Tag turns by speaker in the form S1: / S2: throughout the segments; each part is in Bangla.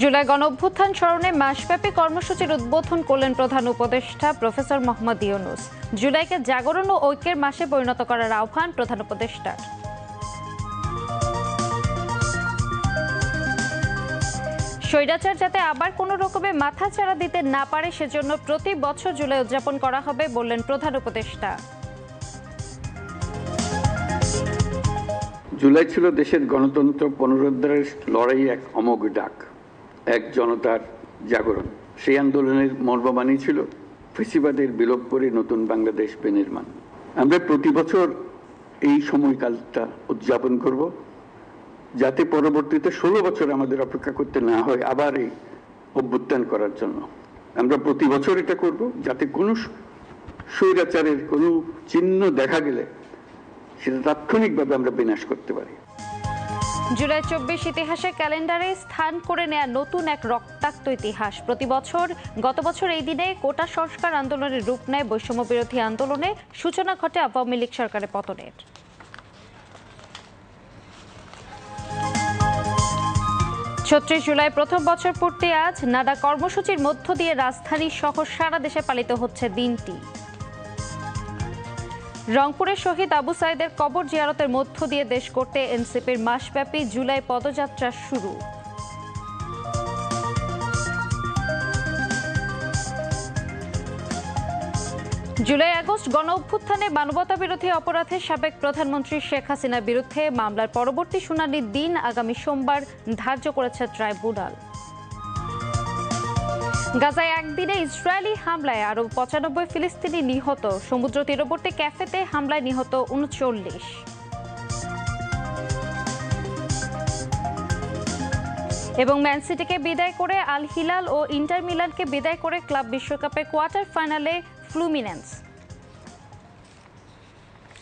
S1: জুলাই গণ অভ্যুত্থান স্মরণে মাসব্যাপী কর্মসূচির উদ্বোধন করলেন প্রধান উপদেষ্টা প্রফেসর মোহাম্মদ ইউনুস। জুলাইকে জাগরণ ও ঐক্যের মাসে পরিণত করার আহ্বান প্রধান উপদেষ্টার। স্বৈরাচার যাতে আবার কোনো রকমে মাথা চাড়া দিতে না পারে, সেজন্য প্রতি বছর জুলাই উদযাপন করা হবে বললেন প্রধান উপদেষ্টা।
S2: জুলাই ছিল দেশের গণতন্ত্র পুনরুদ্ধারের লড়াই এক অমোঘ ডাক। এক জনতার জাগরণ। সেই আন্দোলনের মর্মবাণী ছিল ফেসিবাদের বিলোপ করে নতুন বাংলাদেশ বিনির্মাণ। আমরা প্রতি বছর এই সময়কালটা উদযাপন করব, যাতে পরবর্তীতে ষোলো বছর আমাদের অপেক্ষা করতে না হয় আবার এই অভ্যুত্থান করার জন্য। আমরা প্রতি বছর এটা করব যাতে কোনো স্বৈরাচারের কোনো চিহ্ন দেখা গেলে সেটা তাৎক্ষণিকভাবে আমরা বিনাশ করতে পারি।
S1: জুলাই চব্বিশ ইতিহাসে ক্যালেন্ডারে স্থান করে নেয়া নতুন এক রক্তাক্ত ইতিহাস। প্রতি বছর, গত বছর এই দিনে কোটা সংস্কার আন্দোলনের রূপ নেয় বৈষম্য বিরোধী আন্দোলনে সূচনা ঘটে আওয়ামী লীগ সরকারের পতনের। ছত্রিশ জুলাই প্রথম বছর পূর্তি আজ, নানা কর্মসূচির মধ্য দিয়ে রাজধানী সহ সারা দেশে পালিত হচ্ছে দিনটি। রংপুরের শহীদ আবু সাইদের কবর জিয়ারতের মধ্য দিয়ে দেশ করতে এনসিপির মাসব্যাপী জুলাই পদযাত্রা শুরু। জুলাই আগস্ট গণ অভ্যুত্থানে মানবতা বিরোধী অপরাধে সাবেক প্রধানমন্ত্রী শেখ হাসিনার বিরুদ্ধে মামলার পরবর্তী শুনানির দিন আগামী সোমবার ধার্য করেছে ট্রাইব্যুনাল। গাজায় একদিনে ইসরায়েলি হামলায় আরও পঁচানব্বই ফিলিস্তিনি নিহত। সমুদ্র তীরবর্তী ক্যাফেতে হামলায় নিহত উনচল্লিশ। এবং ম্যান সিটিকে বিদায় করে আল হিলাল ও ইন্টার মিলানকে বিদায় করে ক্লাব বিশ্বকাপের কোয়ার্টার ফাইনালে ফ্লুমিনেন্স।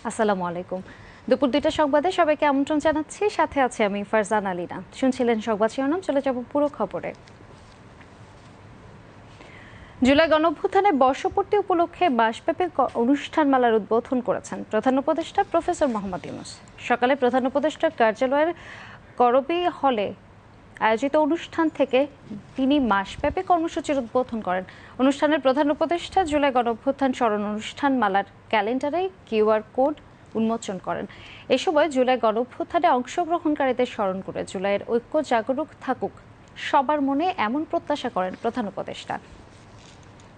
S1: আসসালামু আলাইকুম। দুপুর দুইটা সংবাদে সবাইকে আমন্ত্রণ জানাচ্ছি। সাথে আছে আমি ফারজান আলিনা শুনছিলেন সংবাদ শিরোনাম, চলে যাব পুরো খবরে। জুলাই গণঅভ্যুত্থানে বর্ষপূর্তি উপলক্ষে মাসব্যাপী ক- অনুষ্ঠানমালার উদ্বোধন করেছেন প্রধান উপদেষ্টা প্রফেসর মোহাম্মদ ইউনুস। সকালে প্রধান উপদেষ্টার কার্যালয়ের করবি হলে আয়োজিত অনুষ্ঠান থেকে তিনি মাসব্যাপী কর্মসূচির উদ্বোধন করেন। অনুষ্ঠানের প্রধান উপদেষ্টা জুলাই গণঅভ্যুত্থান স্মরণ অনুষ্ঠান মালার ক্যালেন্ডারে কিউআর কোড উন্মোচন করেন। এ সময় জুলাই গণঅভ্যুত্থানে অংশগ্রহণকারীদের স্মরণ করে জুলাইয়ের ঐক্য জাগরুক থাকুক সবার মনে এমন প্রত্যাশা করেন প্রধান উপদেষ্টা।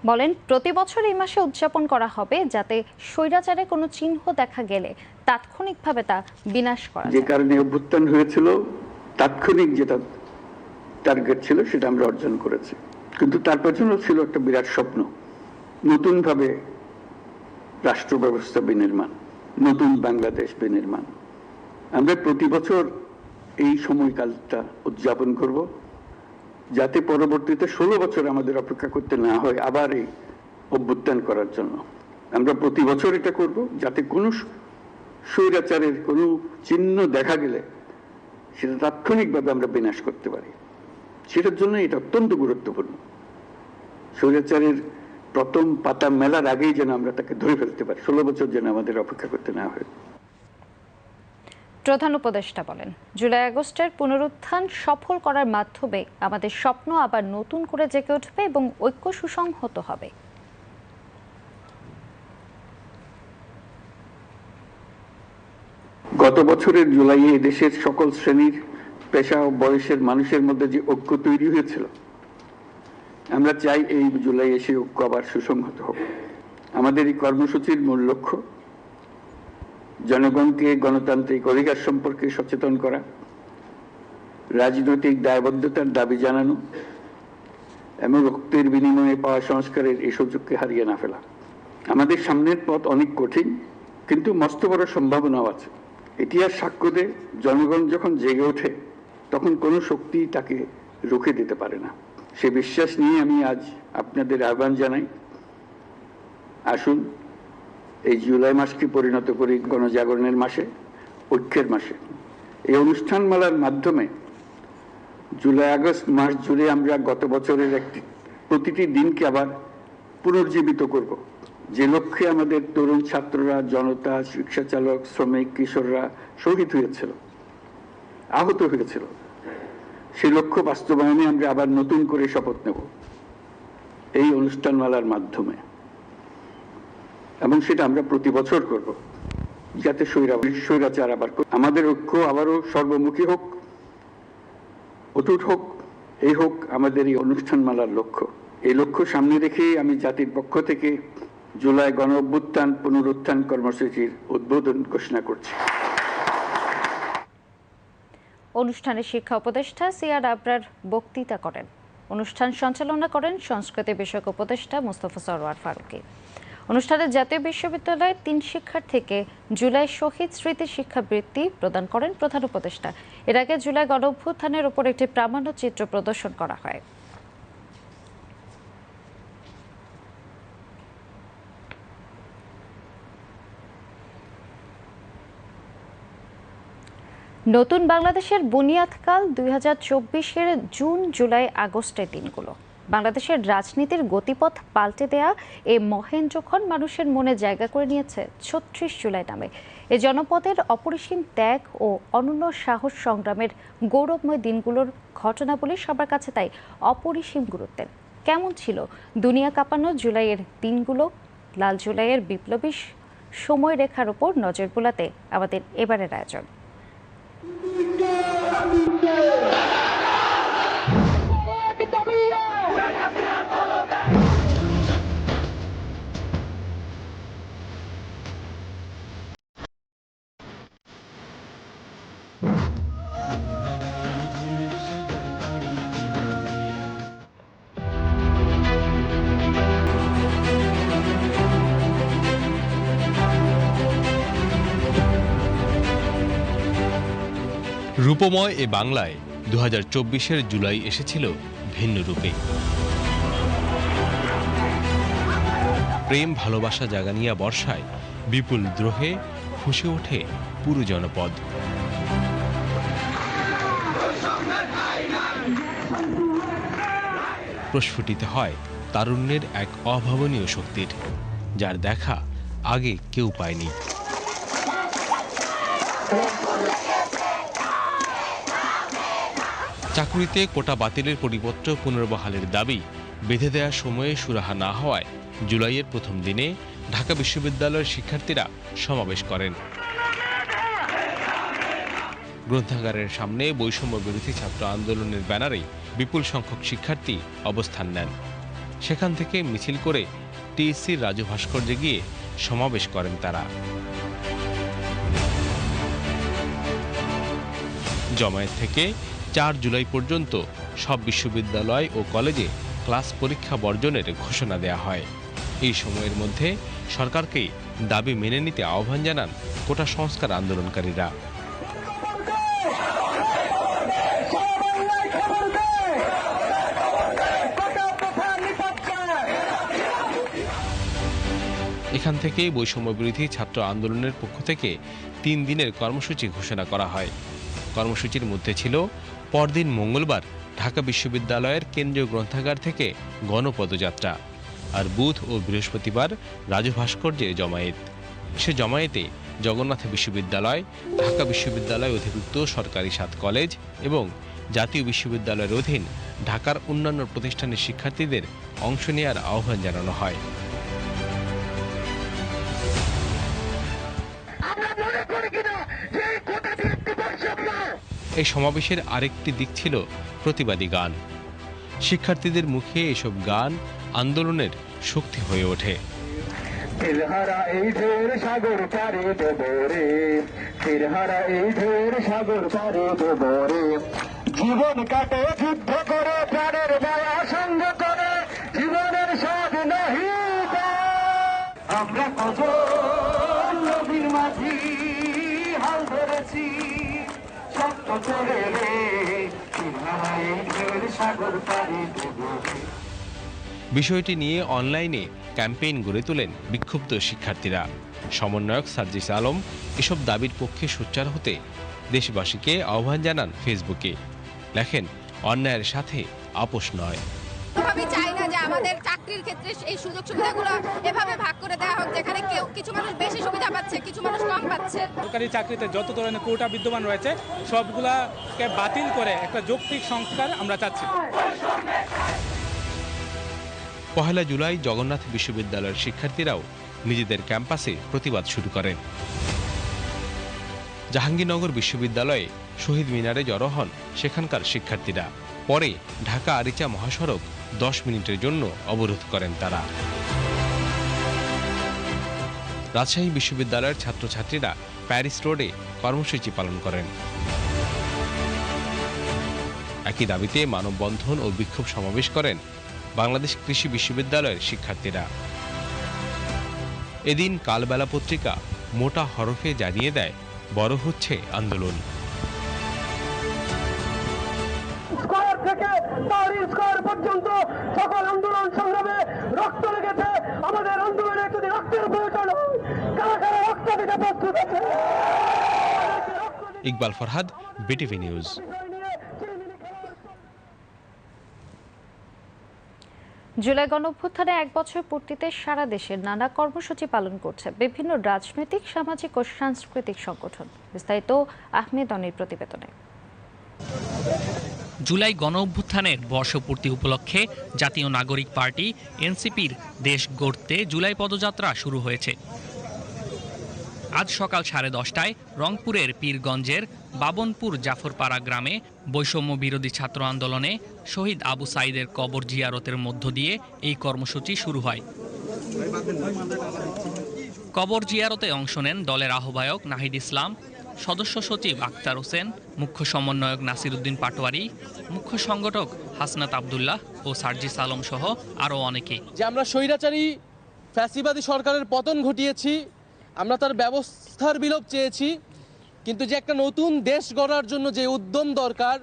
S1: বলেন প্রতি বছর এই মাসে উদযাপন করা হবে যাতে স্বৈরাচারে কোনো চিহ্ন দেখা গেলে তাৎক্ষণিকভাবে তা বিনাশ করা
S2: যে কারণে অভ্যুত্থান হয়েছিল তাৎক্ষণিক যেটা টার্গেট ছিল সেটা আমরা অর্জন করেছি। কিন্তু তার পেছনে ছিল একটা বিরাট স্বপ্ন নতুনভাবে রাষ্ট্র ব্যবস্থা বিনির্মাণ নতুন বাংলাদেশ বিনির্মাণ। আমরা প্রতি বছর এই সময়কালটা উদযাপন করব। যাতে পরবর্তীতে ষোলো বছর আমাদের অপেক্ষা করতে না হয় আবার এই অভ্যুত্থান করার জন্য। আমরা প্রতি বছর এটা করব যাতে কোনো স্বৈরাচারের কোনো চিহ্ন দেখা গেলে সেটা তাৎক্ষণিকভাবে আমরা বিনাশ করতে পারি। সেটার জন্য এটা অত্যন্ত গুরুত্বপূর্ণ। স্বৈরাচারের প্রথম পাতা মেলার আগেই যেন আমরা তাকে ধরে ফেলতে পারি। ষোলো বছর যেন আমাদের অপেক্ষা করতে না হয়।
S1: প্রধান উপদেষ্টা বলেন, জুলাই আগস্টের পুনরুত্থান সফল করার মাধ্যমে আমাদের স্বপ্ন আবার নতুন করে জেগে উঠবে এবং ঐক্য সুসংহত হবে।
S2: গত বছরের জুলাইয়ে দেশের সকল শ্রেণির পেশা ও বয়সের মানুষের মধ্যে যে ঐক্য তৈরি হয়েছিল, আমরা চাই এই জুলাই এসে ঐক্য আবার সুসংহত হোক। আমাদের এই কর্মসূচির মূল লক্ষ্য জনগণকে গণতান্ত্রিক অধিকার সম্পর্কে সচেতন করা, রাজনৈতিক দায়বদ্ধতার দাবি জানানো এবং রক্তের বিনিময়ে পাওয়া সংস্কারের এই সুযোগকে হারিয়ে না ফেলা। আমাদের সামনের পথ অনেক কঠিন, কিন্তু মস্ত বড় সম্ভাবনাও আছে। ইতিহাস সাক্ষ্য দেয়, জনগণ যখন জেগে ওঠে, তখন কোনো শক্তি তাকে রুখে দিতে পারে না। সে বিশ্বাস নিয়ে আমি আজ আপনাদের আহ্বান জানাই। আসুন এই জুলাই মাসকে পরিণত করি গণজাগরণের মাসে, ঐক্যের মাসে। এই অনুষ্ঠান অনুষ্ঠানমালার মাধ্যমে জুলাই, আগস্ট মাস জুড়ে আমরা গত বছরের একটি, প্রতিটি দিনকে আবার পুনর্জীবিত করব। যে লক্ষ্যে আমাদের তরুণ ছাত্ররা, জনতা রিক্সা চালক শ্রমিক, কিশোররা শহীদ হয়েছিল, আহত হয়েছিল, সেই লক্ষ্য বাস্তবায়নে আমরা আবার নতুন করে শপথ নেব। এই অনুষ্ঠানমালার মাধ্যমে। এবং সেটা আমরা প্রতি বছর করব। যাতে স্বৈরা স্বৈরাচার আবার আমাদের ঐক্য আবারও সর্বমুখী হোক, অটুট হোক, এই হোক আমাদের এই অনুষ্ঠানমালার লক্ষ্য। এই লক্ষ্য সামনে রেখেই আমি জাতির পক্ষ থেকে জুলাই গণ অভ্যুত্থান পুনরুত্থান কর্মসূচির উদ্বোধন ঘোষণা করছি।
S1: অনুষ্ঠানে শিক্ষা উপদেষ্টা সিয়ার আবরার বক্তৃতা করেন। অনুষ্ঠান সঞ্চালনা করেন সংস্কৃতি বিষয়ক উপদেষ্টা মোস্তফা সরোয়ার ফারুকী। অনুষ্ঠানে জাতীয় বিশ্ববিদ্যালয়ের তিন শিক্ষার্থীকে জুলাই শহীদ স্মৃতি শিক্ষাবৃত্তি প্রদান করেন প্রধান উপদেষ্টা। এর আগে জুলাই গণ অভ্যুত্থানের উপর একটি প্রামাণ্য চিত্র প্রদর্শন করা হয়। নতুন বাংলাদেশের বুনিয়াদকাল দুই হাজার চব্বিশের জুন জুলাই আগস্টের দিনগুলো। বাংলাদেশের রাজনীতির গতিপথ পাল্টে দেয়া এই মহেন্দ্রক্ষণ মানুষের মনে জায়গা করে নিয়েছে ছত্রিশ জুলাই নামে। এ জনপদের অপরিসীম ত্যাগ ও অনন্য সাহস সংগ্রামের গৌরবময় দিনগুলোর ঘটনাবলী সবার কাছে তাই অপরিসীম গুরুত্বের কেমন ছিল দুনিয়া কাঁপানো জুলাইয়ের দিনগুলো? লাল জুলাইয়ের বিপ্লবী সময়রেখার উপর নজর বোলাতে আমাদের এবারের আয়োজন।
S3: রূপময় এ বাংলায় দু হাজার জুলাই এসেছিল ভিন্ন রূপে। প্রেম, ভালোবাসা জাগানিয়া বর্ষায় বিপুল দ্রোহে ফুসে ওঠে পুরো জনপদ। প্রস্ফুটিত হয় তারুণ্যের এক অভাবনীয় শক্তির, যার দেখা আগে কেউ পায়নি। চাকরিতে কোটা বাতিলের পরিপত্র পুনর্বহালের দাবি। বেঁধে দেওয়ার সময়ে সুরাহা না হওয়ায় জুলাইয়ের প্রথম দিনে ঢাকা বিশ্ববিদ্যালয়ের শিক্ষার্থীরা সমাবেশ করেন। গ্রন্থাগারের সামনে বৈষম্য বিরোধী ছাত্র আন্দোলনের ব্যানারে বিপুল সংখ্যক শিক্ষার্থী অবস্থান নেন। সেখান থেকে মিছিল করে টিএসসির রাজু ভাস্কর্যে গিয়ে সমাবেশ করেন তারা। জমায়েত থেকে চার জুলাই পর্যন্ত সব বিশ্ববিদ্যালয় ও কলেজে ক্লাস পরীক্ষা বর্জনের ঘোষণা দেয়া হয়। এই সময়ের মধ্যে সরকারকে দাবি মেনে নিতে আহ্বান জানান কোটা সংস্কার আন্দোলনকারীরা। এখান থেকে বৈষম্য বিরোধী ছাত্র আন্দোলনের পক্ষ থেকে তিন দিনের কর্মসূচি ঘোষণা করা হয়। কর্মসূচির মধ্যে ছিল পরদিন মঙ্গলবার ঢাকা বিশ্ববিদ্যালয়ের কেন্দ্রীয় গ্রন্থাগার থেকে গণপদযাত্রা আর বুধ ও বৃহস্পতিবার রাজু ভাস্কর্যে জমায়েত। সে জমায়েতে জগন্নাথ বিশ্ববিদ্যালয়, ঢাকা বিশ্ববিদ্যালয় অধিভুক্ত সরকারি সাত কলেজ এবং জাতীয় বিশ্ববিদ্যালয়ের অধীন ঢাকার অন্যান্য প্রতিষ্ঠানের শিক্ষার্থীদের অংশ নেওয়ার আহ্বান জানানো হয়। এই সমাবেশের আরেকটি দিক ছিল প্রতিবাদী গান। শিক্ষার্থীদের মুখে এসব গান আন্দোলনের শক্তি হয়ে ওঠে।
S4: তিলহারা এই ঢের সাগর পারে দেব রে এই ঢের সাগর পারে জীবন কাটে, যুদ্ধ করে, প্রাণের দয়া সঙ্গ করে, জীবনের স্বাদ নাহি আমরা কত নবীর মাঝি, হাল ধরেছি।
S3: বিষয়টি নিয়ে অনলাইনে ক্যাম্পেইন গড়ে তোলেন বিক্ষুব্ধ শিক্ষার্থীরা। সমন্বয়ক সার্জিস আলম এসব দাবির পক্ষে সোচ্চার হতে দেশবাসীকে আহ্বান জানান ফেসবুকে। লেখেন, অন্যায়ের সাথে আপোষ নয়।
S5: আমাদের চাকরির ক্ষেত্রে এই সুযোগ সুবিধাগুলো এভাবে ভাগ করে দেওয়া হোক যেখানে কেউ কিছু মানুষ বেশি সুবিধা পাচ্ছে কিছু মানুষ কম পাচ্ছে।
S6: সরকারি চাকরিতে যত ধরনের কোটা বিদ্যমান রয়েছে সবগুলাকে বাতিল করে একটা যৌক্তিক সংস্কার আমরা চাচ্ছি।
S3: পহেলা জুলাই জগন্নাথ বিশ্ববিদ্যালয়ের শিক্ষার্থীরাও নিজেদের ক্যাম্পাসে প্রতিবাদ শুরু করেন জাহাঙ্গীরনগর বিশ্ববিদ্যালয়ে শহীদ মিনারে জড়ো হন সেখানকার শিক্ষার্থীরা। পরে ঢাকা আরিচা মহাসড়ক দশ মিনিটের জন্য অবরোধ করেন তারা। রাজশাহী বিশ্ববিদ্যালয়ের ছাত্রছাত্রীরা প্যারিস রোডে কর্মসূচি পালন করেন। একই দাবিতে মানববন্ধন ও বিক্ষোভ সমাবেশ করেন বাংলাদেশ কৃষি বিশ্ববিদ্যালয়ের শিক্ষার্থীরা। এদিন কালবেলা পত্রিকা মোটা হরফে জানিয়ে দেয়, বড় হচ্ছে আন্দোলন।
S4: পাহাড়ি স্কোয়ার পর্যন্ত সকল আন্দোলন সংগ্রামে রক্ত লেগেছে। আমাদের আন্দোলনে যদি রক্তের প্রয়োজন হয় কারা কারা রক্ত দিতে প্রস্তুত আছে?
S3: Iqbal Farhad BTV news.
S1: July গণঅভ্যুত্থানে এক বছর পূর্তিতে সারা দেশে নানা কর্মসূচি পালন করছে বিভিন্ন রাজনৈতিক সামাজিক ও সাংস্কৃতিক সংগঠন। বিস্তারিত আহমেদ অনির প্রতিবেদনে।
S7: জুলাই গণ অভ্যুত্থানের বর্ষপূর্তি উপলক্ষে জাতীয় নাগরিক পার্টি, এনসিপির দেশ গড়তে জুলাই পদযাত্রা শুরু হয়েছে। আজ সকাল সাড়ে দশটায় রংপুরের পীরগঞ্জের বাবনপুর জাফরপাড়া গ্রামে বৈষম্য বিরোধী ছাত্র আন্দোলনে শহীদ আবু সাইদের কবর জিয়ারতের মধ্য দিয়ে এই কর্মসূচি শুরু হয়। কবর জিয়ারতে অংশ নেন দলের আহ্বায়ক নাহিদ ইসলাম সদস্য সচিব আক্তার হোসেন, মুখ্য সমন্বয়ক নাসিরুদ্দিন পাটোয়ারি, মুখ্য সংগঠক হাসনাত আবদুল্লাহ ও সার্জিস আলম সহ আরও অনেকে।
S8: যে আমরা স্বৈরাচারী ফ্যাসিবাদী সরকারের পতন ঘটিয়েছি, আমরা তার ব্যবস্থার বিলোপ চেয়েছি, কিন্তু যে একটা নতুন দেশ গড়ার জন্য যে উদ্যম দরকার,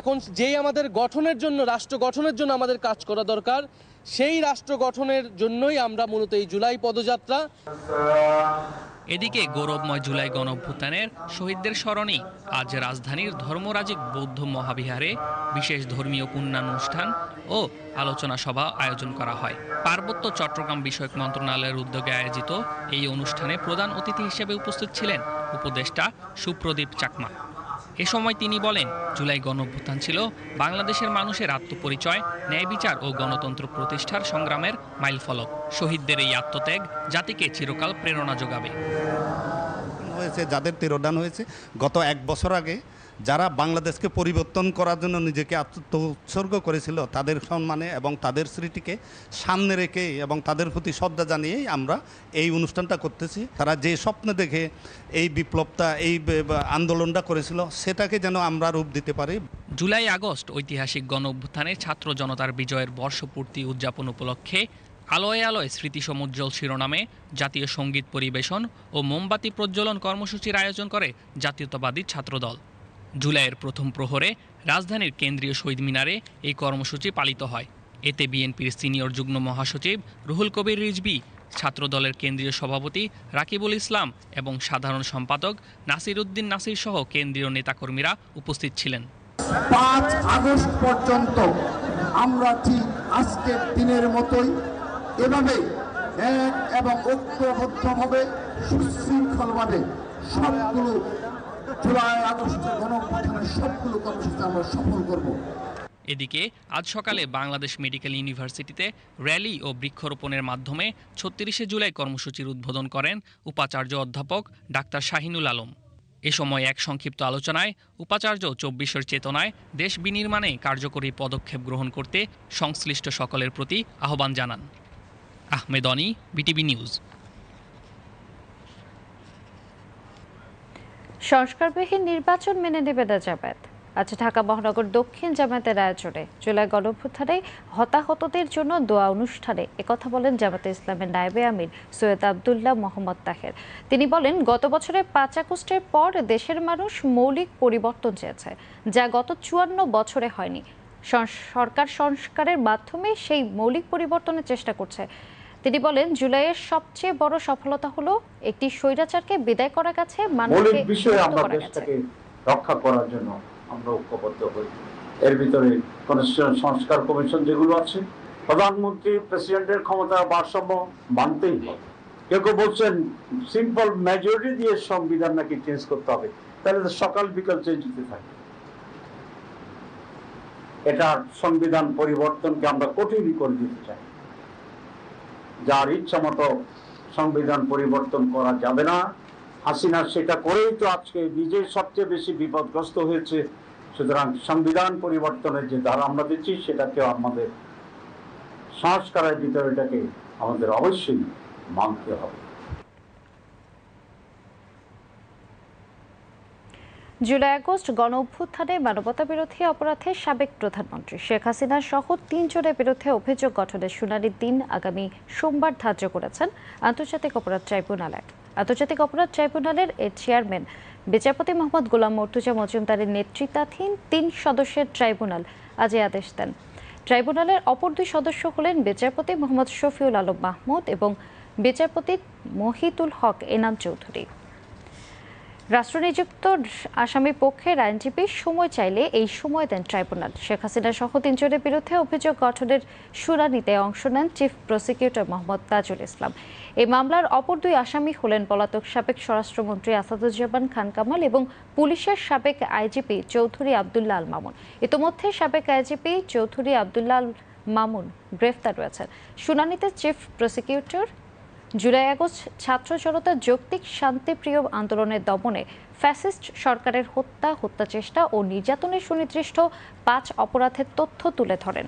S8: এখন যেই আমাদের গঠনের জন্য, রাষ্ট্র গঠনের জন্য আমাদের কাজ করা দরকার, সেই রাষ্ট্র গঠনের জন্যই আমরা মূলত এই জুলাই পদযাত্রা
S7: এদিকে গৌরবময় জুলাই গণঅভ্যুত্থানের শহীদদের স্মরণে আজ রাজধানীর ধর্মরাজিক বৌদ্ধ মহাবিহারে বিশেষ ধর্মীয় পুণ্যানুষ্ঠান ও আলোচনা সভা আয়োজন করা হয়। পার্বত্য চট্টগ্রাম বিষয়ক মন্ত্রণালয়ের উদ্যোগে আয়োজিত এই অনুষ্ঠানে প্রধান অতিথি হিসেবে উপস্থিত ছিলেন উপদেষ্টা সুপ্রদীপ চাকমা। এ সময় তিনি বলেন, জুলাই গণঅভ্যুত্থান ছিল বাংলাদেশের মানুষের আত্মপরিচয় ন্যায় বিচার ও গণতন্ত্র প্রতিষ্ঠার সংগ্রামের মাইলফলক। শহীদদের এই আত্মত্যাগ জাতিকে চিরকাল প্রেরণা যোগাবে।
S9: হয়েছে, যাদের তিরোধান হয়েছে, গত এক বছর আগে যারা বাংলাদেশকে পরিবর্তন করার জন্য নিজেকে আত্ম উৎসর্গ করেছিল, তাদের সম্মানে এবং তাদের স্মৃতিকে সামনে রেখে এবং তাদের প্রতি শ্রদ্ধা জানিয়েই আমরা এই অনুষ্ঠানটা করতেছি। তারা যে স্বপ্ন দেখে এই বিপ্লবটা, এই আন্দোলনটা করেছিল, সেটাকে যেন আমরা রূপ দিতে পারি।
S7: জুলাই আগস্ট ঐতিহাসিক গণ অভ্যুত্থানে ছাত্র জনতার বিজয়ের বর্ষপূর্তি উদযাপন উপলক্ষে আলোয় আলোয় স্মৃতি সমুজ্জ্বল শিরোনামে জাতীয় সংগীত পরিবেশন ও মোমবাতি প্রজ্বলন কর্মসূচির আয়োজন করে জাতীয়তাবাদী ছাত্রদল। জুলাইয়ের প্রথম প্রহরে রাজধানীর কেন্দ্রীয় শহীদ মিনারে এই কর্মসূচি পালিত হয়। এতে বিএনপির সিনিয়র যুগ্ম মহাসচিব রুহুল কবির রিজবি ছাত্রদলের কেন্দ্রীয় সভাপতি রাকিবুল ইসলাম এবং সাধারণ সম্পাদক নাসির উদ্দিন নাসির সহ কেন্দ্রীয় নেতাকর্মীরা উপস্থিত ছিলেন।
S10: পাঁচ আগস্ট পর্যন্ত আমরা ঠিক আজকের দিনের মতোই এভাবে এক এবং ঐক্যবদ্ধভাবে সুশৃঙ্খলভাবে সবগুলো জুলাই আগস্টের গণঅভ্যুত্থানের সবগুলো কর্মসূচি আমরা সফল করব।
S7: এদিকে, আজ সকালে বাংলাদেশ মেডিকেল ইউনিভার্সিটিতে র্যালি ও বৃক্ষরোপণের মাধ্যমে ছত্রিশে জুলাই কর্মসূচির উদ্বোধন করেন উপাচার্য অধ্যাপক ডাক্তার শাহিনুল আলম। এ সময় এক সংক্ষিপ্ত আলোচনায় উপাচার্য চব্বিশের চেতনায় দেশ বিনির্মাণে কার্যকরী পদক্ষেপ গ্রহণ করতে সংশ্লিষ্ট সকলের প্রতি আহ্বান জানান। Ahmed Oni BTV news.
S1: সংস্কারবিহীন নির্বাচন মেনে নেবে না জামায়াত। আজ ঢাকা মহানগর দক্ষিণ জামায়াতের আয়োজনে জুলাই গণঅভ্যুত্থানে হতাহতদের জন্য দোয়া অনুষ্ঠানে একথা বলেন জামাতে ইসলামের নায়েবে আমির সৈয়দ আবদুল্লাহ মোহাম্মদ তাহের। তিনি বলেন, গত বছরের পাঁচ আগস্টের পর দেশের মানুষ মৌলিক পরিবর্তন চেয়েছে, যা গত চুয়ান্ন বছরে হয়নি। সরকার সংস্কারের মাধ্যমে সেই মৌলিক পরিবর্তনের চেষ্টা করছে তিনি বলেন জুলাইয়ের সবচেয়ে বড় সফলতা হলো একটি স্বৈরাচারকে বিদায় করা গেছে মানুষকে
S11: বিষয়ে আমরা দেশটাকে রক্ষা করার জন্য আমরা ঐক্যবদ্ধ হই। এর ভিতরে কনস্টিটিউশন সংস্কার কমিশন যেগুলো আছে প্রধানমন্ত্রী প্রেসিডেন্টের ক্ষমতা ভারসাম্য মানতেই হবে। কেউ কেউ বলছেন সিম্পল মেজরিটি দিয়ে সংবিধান নাকি চেঞ্জ করতে হবে তাহলে তো সকাল বিকাল চেঞ্জ হতে থাকে। এটার সংবিধান পরিবর্তনকে আমরা কঠিনই করে দিতে চাই। যার ইচ্ছা মতো সংবিধান পরিবর্তন করা যাবে না। হাসিনা সেটা করেই তো আজকে নিজে সবচেয়ে বেশি বিপদগ্রস্ত হয়েছে। সুতরাং সংবিধান পরিবর্তনের যে ধারা আমরা দিচ্ছি সেটাকেও আমাদের সংস্কারের ভিতরেটাকে আমাদের অবশ্যই মানতে হবে।
S1: জুলাই আগস্ট গণ অভ্যুত্থানে মানবতা বিরোধী অপরাধে সাবেক প্রধানমন্ত্রী শেখ হাসিনা সহ তিনজনের বিরুদ্ধে অভিযোগ গঠনের শুনানির দিন আগামী সোমবার ধার্য করেছেন আন্তর্জাতিক অপরাধ ট্রাইব্যুনাল এক। আন্তর্জাতিক অপরাধ ট্রাইব্যুনালের এর চেয়ারম্যান বিচারপতি মোহাম্মদ গোলাম মর্তুজা মজুমদারের নেতৃত্বাধীন তিন সদস্যের ট্রাইব্যুনাল আজ আদেশ দেন। ট্রাইব্যুনালের অপর দুই সদস্য হলেন বিচারপতি মোহাম্মদ শফিউল আলম মাহমুদ এবং বিচারপতি মহিতুল হক এনাম চৌধুরী। রাষ্ট্রনিযুক্ত আসামি পক্ষের আইনজীবী সময় চাইলে এই সময় দেন ট্রাইব্যুনাল। শেখ হাসিনা সহ তিনজনের বিরুদ্ধে অভিযোগ গঠনের শুনানিতে অংশ নেন চিফ প্রসিকিউটর মোহাম্মদ তাজুল ইসলাম। এই মামলার অপর দুই আসামি হলেন পলাতক সাবেক স্বরাষ্ট্রমন্ত্রী আসাদুজ্জামান খান কামাল এবং পুলিশের সাবেক আইজিপি চৌধুরী আবদুল্লাহ আল মামুন। ইতোমধ্যে সাবেক আইজিপি চৌধুরী আবদুল্লাহ আল মামুন গ্রেফতার রয়েছেন। শুনানিতে চিফ প্রসিকিউটর জুলাই আগস্ট ছাত্র জনতার যৌক্তিক শান্তিপ্রিয় আন্দোলনের দমনে ফ্যাসিস্ট সরকারের হত্যা হত্যা চেষ্টা ও নির্যাতনের সুনির্দিষ্ট পাঁচ অপরাধের তথ্য তুলে ধরেন।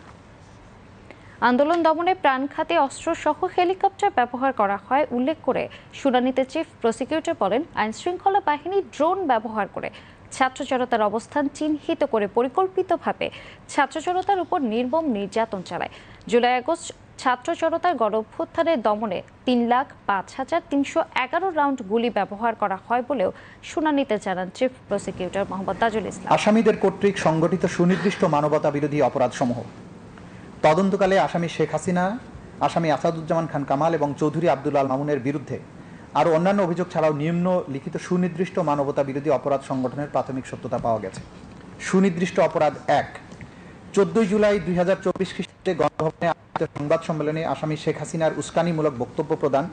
S1: আন্দোলন দমনে প্রাণঘাতী অস্ত্রসহ হেলিকপ্টার ব্যবহার করা হয়, উল্লেখ করে শুনানিতে চিফ প্রসিকিউটর বলেন, আইনশৃঙ্খলা বাহিনী ড্রোন ব্যবহার করে ছাত্র জনতার অবস্থান চিহ্নিত করে পরিকল্পিতভাবে ছাত্র জনতার উপর নির্মম নির্যাতন চালায়। জুলাই আগস্ট ছাত্র জনতার গণ অভ্যুত্থানের দমনে তিন লাখ পাঁচ হাজার তিনশো এগারো রাউন্ড গুলি ব্যবহার করা হয় বলেও শুনানিতে জানান চিফ প্রসিকিউটর মোহাম্মদ তাজুল ইসলাম।
S12: আসামিদের কর্তৃক সংগঠিত সুনির্দিষ্ট মানবতা বিরোধী অপরাধসমূহ তদন্তকালে আসামি শেখ হাসিনা, আসামি আসাদুজ্জামান খান কামাল এবং চৌধুরী আব্দুল আল মামুনের বিরুদ্ধে আরও অন্যান্য অভিযোগ ছাড়াও নিম্ন লিখিত সুনির্দিষ্ট মানবতা বিরোধী অপরাধ সংগঠনের প্রাথমিক সত্যতা পাওয়া গেছে। সুনির্দিষ্ট অপরাধ এক চোদ্দই জুলাই দুই হাজার চব্বিশ খ্রিস্টে গণভবনে সংবাদ সম্মেলনে আসামি শেখ হাসিনার উস্কানিমূলক বক্তব্য প্রদান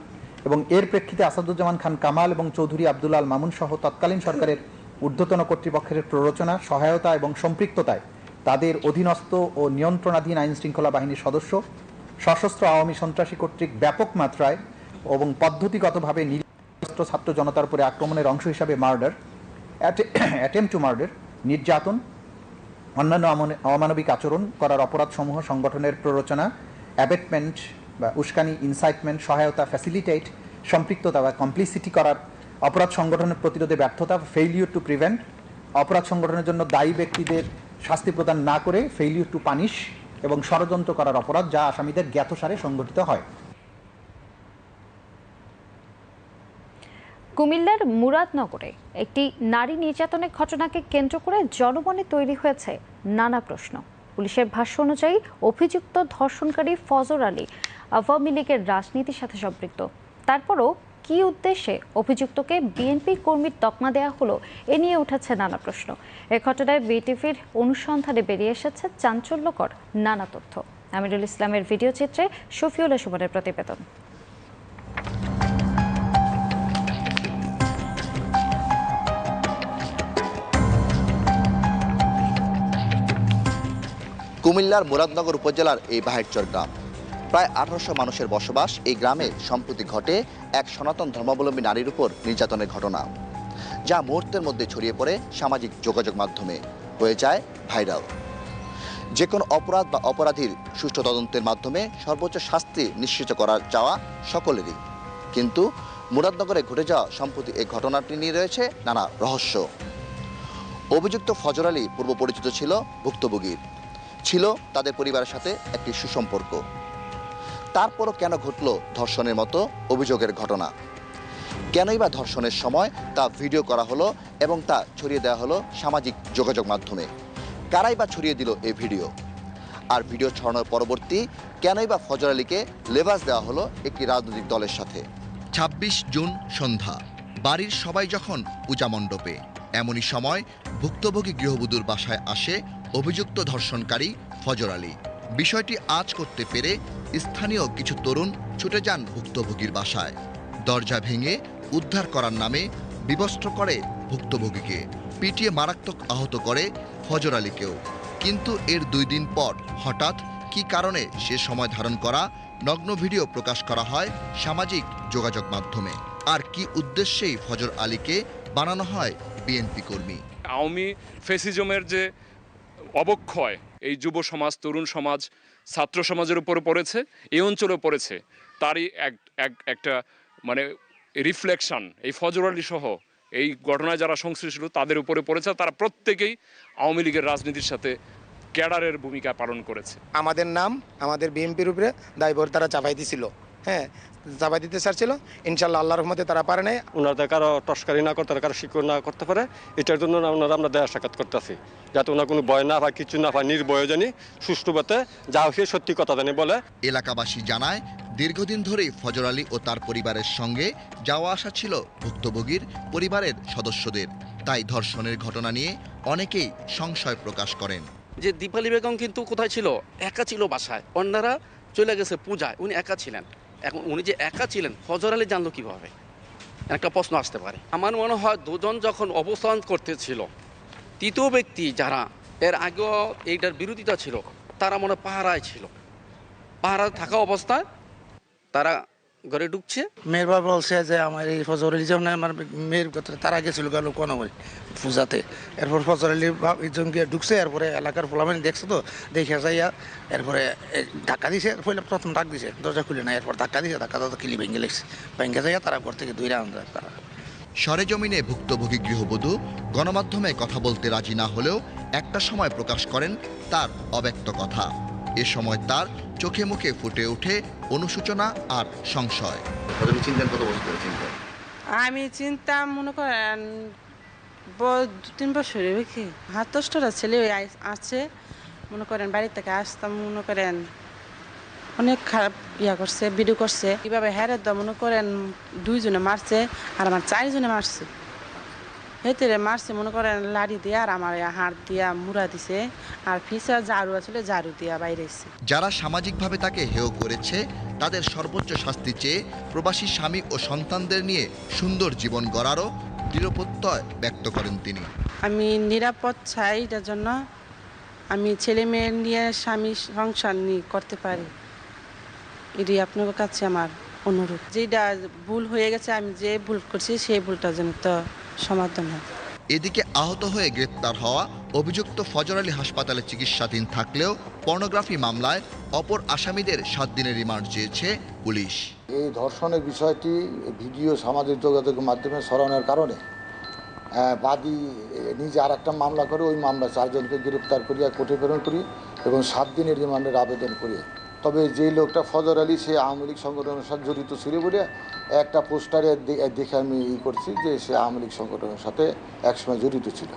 S12: এবং এর প্রেক্ষিতে আসাদুজ্জামান খান কামাল এবং চৌধুরী আব্দুল আল মামুন সহ তৎকালীন সরকারের ঊর্ধ্বতন কর্তৃপক্ষের প্ররোচনা, সহায়তা এবং সম্পৃক্ততায় তাদের অধীনস্থ ও নিয়ন্ত্রণাধীন আইন শৃঙ্খলা বাহিনীর সদস্য, সশস্ত্র আওয়ামী সন্ত্রাসী কর্তৃক ব্যাপক মাত্রায় এবং পদ্ধতিগতভাবে নিরস্ত্র ছাত্র জনতার উপরে আক্রমণের অংশ হিসাবে মার্ডার অ্যাটেম্প টু মার্ডার, নির্যাতন অন্যান্য অমানবিক আচরণ করার অপরাধসমূহ সংগঠনের প্ররোচনা অ্যাবেটমেন্ট বা উস্কানি ইনসাইটমেন্ট সহায়তা ফ্যাসিলিটেট সম্পৃক্ততা বা কমপ্লিসিটি করার অপরাধ সংগঠনের প্রতিরোধে ব্যর্থতা ফেইলিউর টু প্রিভেন্ট অপরাধ সংগঠনের জন্য দায়ী ব্যক্তিদের শাস্তি প্রদান না করে ফেইলিউর টু পানিশ এবং ষড়যন্ত্র করার অপরাধ যা আসামিদের জ্ঞাতসারে সংগঠিত হয়।
S1: কুমিল্লার মুরাদনগরে একটি নারী নির্যাতনের ঘটনাকে কেন্দ্র করে জনমনে তৈরি হয়েছে নানা প্রশ্ন। পুলিশের ভাষ্য অনুযায়ী অভিযুক্ত ধর্ষণকারী ফজর আলী আওয়ামী লীগের রাজনীতির সাথে সম্পৃক্ত। তারপরও কি উদ্দেশ্যে অভিযুক্তকে বিএনপি কর্মীর তকমা দেওয়া হলো, এ নিয়ে উঠেছে নানা প্রশ্ন। এ ঘটনায় বিটিভির অনুসন্ধানে বেরিয়ে এসেছে চাঞ্চল্যকর নানা তথ্য। আমিরুল ইসলামের ভিডিও চিত্রে শফিউল্লাহ সুমনের প্রতিবেদন।
S13: কুমিল্লার মুরাদনগর উপজেলার এই বাহেরচর গ্রাম। প্রায় আঠারোশো মানুষের বসবাস এই গ্রামে সম্প্রতি ঘটে এক সনাতন ধর্মাবলম্বী নারীর উপর নির্যাতনের ঘটনা, যা মুহূর্তের মধ্যে ছড়িয়ে পড়ে সামাজিক যোগাযোগ মাধ্যমে, হয়ে যায় ভাইরাল। যে কোনো অপরাধ বা অপরাধীর সুষ্ঠু তদন্তের মাধ্যমে সর্বোচ্চ শাস্তি নিশ্চিত করা চাওয়া সকলেরই। কিন্তু মুরাদনগরে ঘটে যাওয়া সম্প্রতি এই ঘটনাটি নিয়ে রয়েছে নানা রহস্য। অভিযুক্ত ফজর আলী পূর্ব পরিচিত ছিল ভুক্তভোগীর। ছিল তাদের পরিবারের সাথে একটি সুসম্পর্ক। তারপরও কেন ঘটল ধর্ষণের মতো অভিযোগের ঘটনা? কেনই বা ধর্ষণের সময় তা ভিডিও করা হলো এবং তা ছড়িয়ে দেওয়া হলো সামাজিক যোগাযোগ মাধ্যমে? কারাই বা ছড়িয়ে দিল এই ভিডিও? আর ভিডিও ছড়ানোর পরবর্তী কেনই বা ফজর আলীকে লেবাস দেওয়া হলো একটি রাজনৈতিক দলের সাথে? ছাব্বিশ জুন সন্ধ্যা, বাড়ির সবাই যখন পূজা মণ্ডপে, এমনই সময় ভুক্তভোগী গৃহবধূর বাসায় আসে অভিযুক্ত ধর্ষণকারী ফজর আলী। বিষয়টি আজ করতে পেরে স্থানীয় কিছু তরুণ ছুটে যান ভুক্তভোগীর বাসায়। দরজা ভেঙে উদ্ধার করার নামে বিবস্ত্র করে ভুক্তভোগীকে। পিটিয়ে মারাত্মক আহত করে ফজর আলীকেও। কিন্তু এর দুই দিন পর হঠাৎ কি কারণে সে সময় ধারণ করা নগ্ন ভিডিও প্রকাশ করা হয় সামাজিক যোগাযোগ মাধ্যমে? আর কি উদ্দেশ্যেই ফজর আলীকে বানানো হয় বিএনপি কর্মী?
S14: আওয়ামী ফেসিজমের যে অবক্ষয় এই যুব সমাজ, তরুণ সমাজ, ছাত্র সমাজের উপরে পড়েছে এই অঞ্চলেও পড়েছে। তারই এক এক, একটা মানে রিফ্লেকশন এই ফজর আলী সহ এই ঘটনায় যারা সংশ্লিষ্ট, তাদের উপরে পড়েছে তারা প্রত্যেকেই আওয়ামী লীগের রাজনীতির সাথে ক্যাডারের ভূমিকা পালন করেছে।
S15: আমাদের নাম, আমাদের বিএনপির উপরে দায়ভার তারা চাপাই দিছিল হ্যাঁ চাপাই দিতে চাচ্ছিল ইনশাল্লাহ আল্লাহর রহমতে তারা পারে নাই।
S16: ওনাদের কারও তস্কারি না করতে কারও শিক্ষণ না করতে পারে। এটার জন্য ওনারা আমরা দেয়া সাক্ষাৎ করতেছি যাতে ওনার কোনো ভয় না পায় কিছু না পায় নির্ভয় জানি সুষ্ঠুভাবে যা হচ্ছে সত্যি কথা জানি বলে।
S13: এলাকাবাসী জানায় দীর্ঘদিন ধরেই ফজর আলী ও তার পরিবারের সঙ্গে যাওয়া আসা ছিল ভুক্তভোগীর পরিবারের সদস্যদের। তাই ধর্ষণের ঘটনা নিয়ে অনেকেই সংশয় প্রকাশ করেন।
S17: যে দীপালি বেগম কিন্তু কোথায় ছিল? একা ছিল বাসায়। অন্যরা চলে গেছে পূজায় উনি একা ছিলেন। এখন উনি যে একা ছিলেন, ফজর আলী জানলো কীভাবে? একটা প্রশ্ন আসতে পারে। আমার মনে হয় দুজন যখন অবস্থান করতেছিল, তৃতীয় ব্যক্তি যারা, এর আগেও এইটার বিরোধিতা ছিল, তারা মনে পাহারায় ছিল। পাহারা থাকা অবস্থায় তারা ঘরে ঢুকছে?
S15: মেয়ের বাবা বলছে যে আমার এই ফজর আলী যখন আমার মেয়ের কথা তারা গেছিল গেল কোনো পূজাতে। এরপর ফজর আলী একজন গিয়ে ঢুকছে এরপরে এলাকার পোলামানি দেখছে তো দেখে যাইয়া এরপরে ধাক্কা দিছে পয়লা প্রথম ডাক দিছে দরজা খুলে না এরপর ধাক্কা দিছে ধাক্কা তো কিলি ভেঙে লেগছে। ভেঙে যাইয়া তারা ঘর থেকে দুই রাউন্ড তারা।
S13: সরেজমিনে ভুক্তভোগী গৃহবধূ গণমাধ্যমে কথা বলতে রাজি না হলেও একটা সময় প্রকাশ করেন তার অব্যক্ত কথা। এ সময় তার চোখে মুখে ফুটে ওঠে অনুশোচনা আর সংশয়।
S18: আমি চিন্তা মনে করেন ব- দু তিন বছর হবে কি? হাত দশটা ছেলে আছে মনে করেন বাড়ি থেকে আসতাম মনে করেন অনেক খারাপ ইয়া করছে ভিডিও করছে। কীভাবে হেরে দাও মনে করেন দুইজনে মারছে আর আমার চারজনে মারছে। হেতে মারছে মনে করেন লাড়ি দিয়ে আর আমার হাত দিয়া মুড়া দিছে আর ফিসা ঝাড়ু আসলে ঝাড়ু দিয়া বাইরে এসছে
S13: যারা সামাজিকভাবে তাকে হেয় করেছে তাদের সর্বোচ্চ শাস্তি চেয়ে প্রবাসী স্বামী ও সন্তানদের নিয়ে সুন্দর জীবন গড়ারও দৃঢ়প্রত্যয় ব্যক্ত করেন তিনি।
S18: আমি নিরাপদ চাই এটার জন্য আমি ছেলে মেয়ে নিয়ে স্বামী সংসার নিয়ে করতে পারি এটি আপনার কাছে আমার অনুরোধ। যেটা ভুল হয়ে গেছে আমি যে ভুল করছি সেই ভুলটা যেন তো সমাধান হয়।
S13: এদিকে আহত হয়ে গ্রেপ্তার হওয়া অভিযুক্ত ফজর আলী হাসপাতালে চিকিৎসাধীন থাকলেও পর্নোগ্রাফি মামলায় অপর আসামিদের সাত দিনের রিমান্ড চেয়েছে পুলিশ।
S19: এই ধর্ষণের বিষয়টি ভিডিও সামাজিক যোগাযোগের মাধ্যমে ছড়ানোর কারণে বাদী নিজে আর একটা মামলা করে ওই মামলা চারজনকে গ্রেপ্তার করিয়া কোর্টে প্রেরণ করি এবং সাত দিনের রিমান্ডের আবেদন করি তবে যেই লোকটা ফজর আলী সে আওয়ামী লীগ সংগঠনের সাথে জড়িত ছিল বলে একটা পোস্টারে দেখে আমি ই করছি যে সে আওয়ামী লীগ সংগঠনের সাথে একসময় জড়িত ছিল।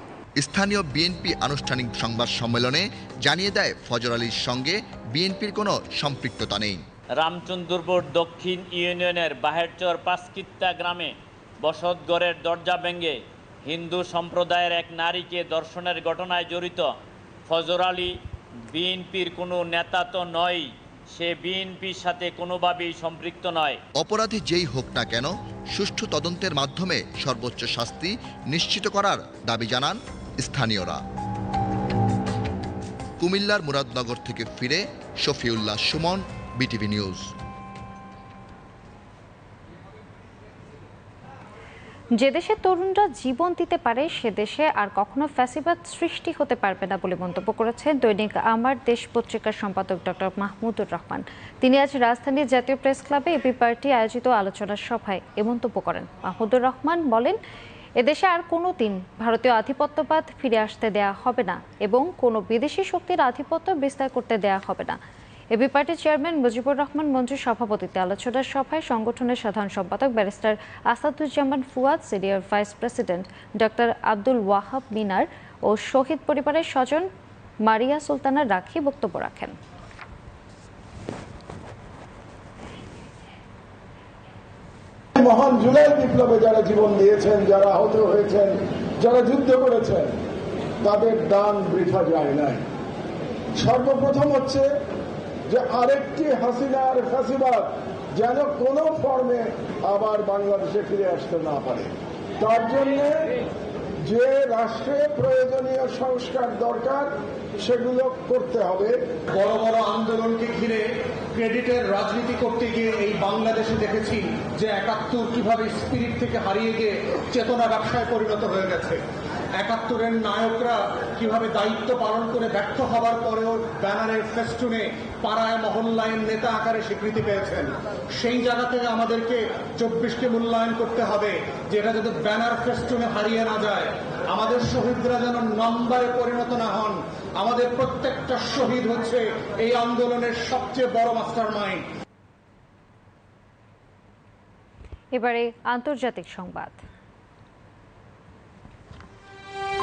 S13: স্থানীয় বিএনপি আনুষ্ঠানিক সংবাদ সম্মেলনে জানিয়ে দেয় ফজর আলীর সঙ্গে বিএনপির কোনো সম্পৃক্ততা নেই।
S20: রামচন্দ্রপুর দক্ষিণ ইউনিয়নের বাহেরচর পাঁচকিত্তা গ্রামে বসতগড়ের দরজা ভেঙে হিন্দু সম্প্রদায়ের এক নারীকে দর্শনের ঘটনায় জড়িত ফজর আলী বিএনপির কোনো নেতা তো নয় সে বিএনপির সাথে কোনোভাবেই সম্পৃক্ত নয়।
S13: অপরাধী যেই হোক না কেন, সুষ্ঠু তদন্তের মাধ্যমে সর্বোচ্চ শাস্তি নিশ্চিত করার দাবি জানান স্থানীয়রা। কুমিল্লার মুরাদনগর থেকে ফিরে শফিউল্লাহ সুমন, বিটিভি নিউজ।
S1: যে দেশে তরুণরা জীবন দিতে পারে, সে দেশে আর কখনো ফ্যাসিবাদ সৃষ্টি হতে পারবে না বলে মন্তব্য করেছেন দৈনিক আমার দেশ পত্রিকার সম্পাদক ডক্টর মাহমুদুর রহমান। তিনি আজ রাজধানীর জাতীয় প্রেস ক্লাবে এবি পার্টি আয়োজিত আলোচনা সভায় এ মন্তব্য করেন। মাহমুদুর রহমান বলেন এদেশে আর কোনো দিন ভারতীয় আধিপত্যবাদ ফিরে আসতে দেয়া হবে না এবং কোনো বিদেশি শক্তির আধিপত্য বিস্তার করতে দেয়া হবে না। এবি পার্টির চেয়ারম্যান মুজিবুর রহমান মঞ্জুর সভাপতিত্বে আলোচনা সভায় সংগঠনের সাধারণ সম্পাদক barrister Asaduzzaman Fuad, senior vice president doctor Abdul Wahab Minar ও শহীদ পরিবারের স্বজন মারিয়া সুলতানা রাখি বক্তব্য রাখেন।
S10: মহান জুলাই বিপ্লবে যারা জীবন দিয়েছেন, যারা আহত হয়েছেন, যারা যুদ্ধ করেছেন, তাদের দান বৃথা যায় নাই। সর্বপ্রথম হচ্ছে যে আরেকটি হাসিনার ফাঁসিবাদ যেন কোনো ফর্মে আবার বাংলাদেশে ফিরে আসতে না পারে। তার জন্য যে রাষ্ট্রে প্রয়োজনীয় সংস্কার দরকার, সেগুলো করতে হবে।
S21: বড় বড় আন্দোলনকে ঘিরে ক্রেডিটের রাজনীতি করতে গিয়ে এই বাংলাদেশে দেখেছি যে একাত্তর কীভাবে স্পিরিট থেকে হারিয়ে গিয়ে চেতনা ব্যবসায় পরিণত হয়ে গেছে। একাত্তরের নায়করা কীভাবে দায়িত্ব পালন করে ব্যর্থ হবার পরেও ব্যানারের ফেস্টুনে পাড়ায় মহল্লায় নেতা আকারে স্বীকৃতি পেয়েছেন। সেই জায়গা থেকে আমাদেরকে চব্বিশকে মূল্যায়ন করতে হবে যে এটা যাতে ব্যানার ফেস্টুনে হারিয়ে না যায়। আমাদের শহীদরা যেন নম্বরে পরিণত না হন। আমাদের প্রত্যেকটা শহীদ হচ্ছে এই আন্দোলনের সবচেয়ে বড় মাস্টার মাইন্ড
S1: এবারে আন্তর্জাতিক সংবাদ।